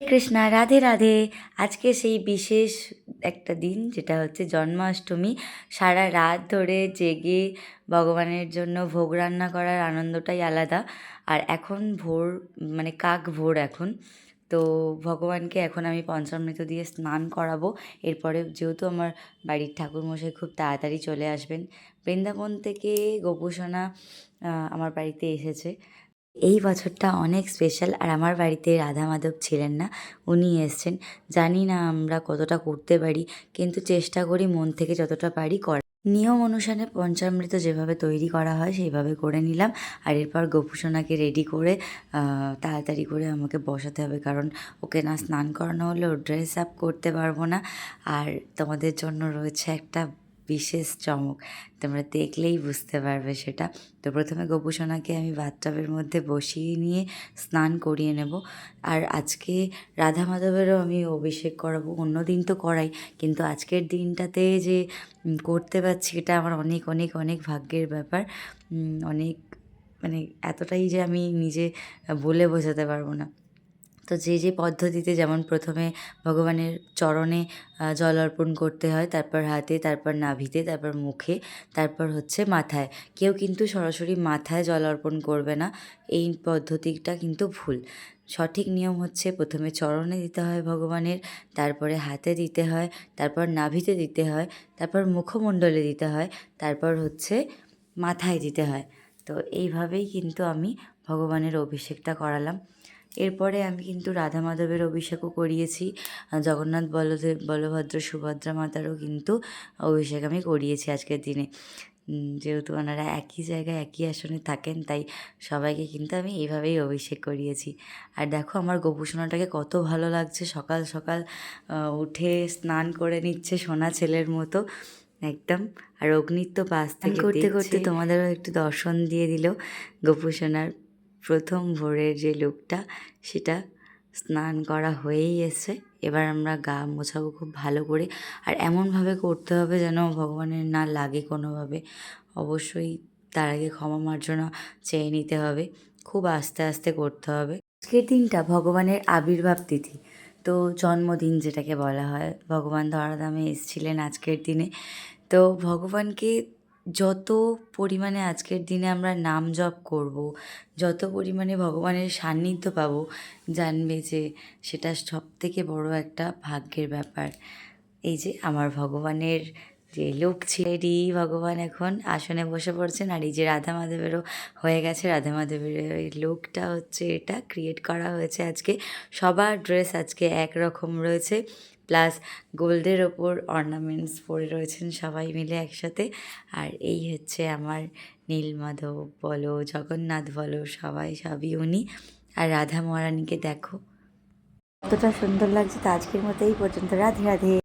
কৃষ্ণা, রাধে রাধে। আজকে সেই বিশেষ একটা দিন, যেটা হচ্ছে জন্মাষ্টমী। সারা রাত ধরে জেগে ভগবানের জন্য ভোগ রান্না করার আনন্দটাই আলাদা। আর এখন ভোর মানে কাক ভোর এখন। তো ভগবানকে এখন আমি পঞ্চামৃত দিয়ে স্নান করাবো। এরপরে যেহেতু আমার বাড়ির ঠাকুরমশাই খুব তাড়াতাড়ি চলে আসবেন, বৃন্দাবন থেকে গোপুসোনা আমার বাড়িতে এসেছে। এই বছরটা অনেক স্পেশাল আর আমার বাড়িতে রাধা মাধব ছিলেন না, উনি এসছেন। জানি না আমরা কতটা করতে পারি, কিন্তু চেষ্টা করি মন থেকে যতটা পারি করার। নিয়ম অনুসারে পঞ্চামৃত যেভাবে তৈরি করা হয় সেইভাবে করে নিলাম আর এরপর গোপুসোনাকে রেডি করে তাড়াতাড়ি করে আমাকে বসাতে হবে কারণ ওকে না স্নান করানো হলে ড্রেস আপ করতে পারব না। আর তোমাদের জন্য রয়েছে একটা বিশেষ চমক। তোমরা দেখলেই বুঝতে পারবে সেটা। তো প্রথমে গোপুসোনাকে আমি বাথটাবের মধ্যে বসিয়ে নিয়ে স্নান করিয়ে নেব। আর আজকে রাধা মাধবেরও আমি অভিষেক করাবো। অন্য দিন তো করাই। কিন্তু আজকের দিনটাতে যে করতে পারছি এটা আমার অনেক অনেক অনেক ভাগ্যের ব্যাপার। অনেক মানে এতটাই যে আমি নিজে বলে বোঝাতে পারব না। তো যে যে পদ্ধতিতে যেমন প্রথমে ভগবানের চরণে জল অর্পণ করতে হয়, তারপর হাতে, তারপর নাভিতে, তারপর মুখে, তারপর হচ্ছে মাথায়। কেউ কিন্তু সরাসরি মাথায় জল অর্পণ করবে না, এই পদ্ধতিটা কিন্তু ভুল। সঠিক নিয়ম হচ্ছে প্রথমে চরণে দিতে হয় ভগবানের, তারপরে হাতে দিতে হয়, তারপর নাভিতে দিতে হয়, তারপর মুখমণ্ডলে দিতে হয়, তারপর হচ্ছে মাথায় দিতে হয়। তো এইভাবেই কিন্তু আমি ভগবানের অভিষেকটা করালাম। এরপরে আমি কিন্তু রাধা মাধবের অভিষেকও করিয়েছি জগন্নাথ বলদেব বলভদ্র সুভদ্রা মাতারও কিন্তু অভিষেক আমি করিয়েছি আজকের দিনে। যেহেতু ওনারা একই জায়গায় একই আসনে থাকেন তাই সবাইকে কিন্তু আমি এইভাবেই অভিষেক করিয়েছি। আর দেখো আমার গোপুসোনাটাকে কত ভালো লাগছে সকাল সকাল উঠে স্নান করে নিচ্ছে সোনা ছেলের মতো একদম। আর অগ্নিত্য পাশ থেকে করতে করতে তোমাদেরও একটু দর্শন দিয়ে দিল গোপুসোনার প্রথম ভোরের যে লুকটা, সেটা স্নান করা হয়েই এসছে। এবার আমরা গা মোছাবো খুব ভালো করে। আর এমনভাবে করতে হবে যেন ভগবানের না লাগে কোনোভাবে। অবশ্যই তার আগে ক্ষমা মার্জনা চেয়ে নিতে হবে। খুব আস্তে আস্তে করতে হবে। আজকের দিনটা ভগবানের আবির্ভাব তিথি। তো জন্মদিন যেটাকে বলা হয়, ভগবান ধরাধামে এসেছিলেন আজকের দিনে। তো ভগবানকে যত পরিমাণে আজকের দিনে আমরা নাম জপ করব, যত পরিমাণে ভগবানের সান্নিধ্য পাবো, জানবে যে সেটা সব থেকে বড় একটা ভাগ্যের ব্যাপার। এই যে আমার ভগবানের যে লোক ছেলেরই ভগবান এখন আসনে বসে পড়ছেন, আর এই যে রাধা মাধবেরও হয়ে গেছে। রাধা মাধবের এই লোকটা হচ্ছে এটা ক্রিয়েট করা হয়েছে আজকে। সবার ড্রেস আজকে একরকম রয়েছে। প্লাস গোল্ডের ওপর অর্নামেন্টস পরে রয়েছেন সবাই মিলে একসাথে। আর এই হচ্ছে আমার নীলমাধব, বলো, জগন্নাথ বলো, সবাই, সবই উনি। আর রাধা মহারানীকে দেখো। কতটা সুন্দর লাগছে তো আজকের মতো এই পর্যন্ত। রাধে রাধে।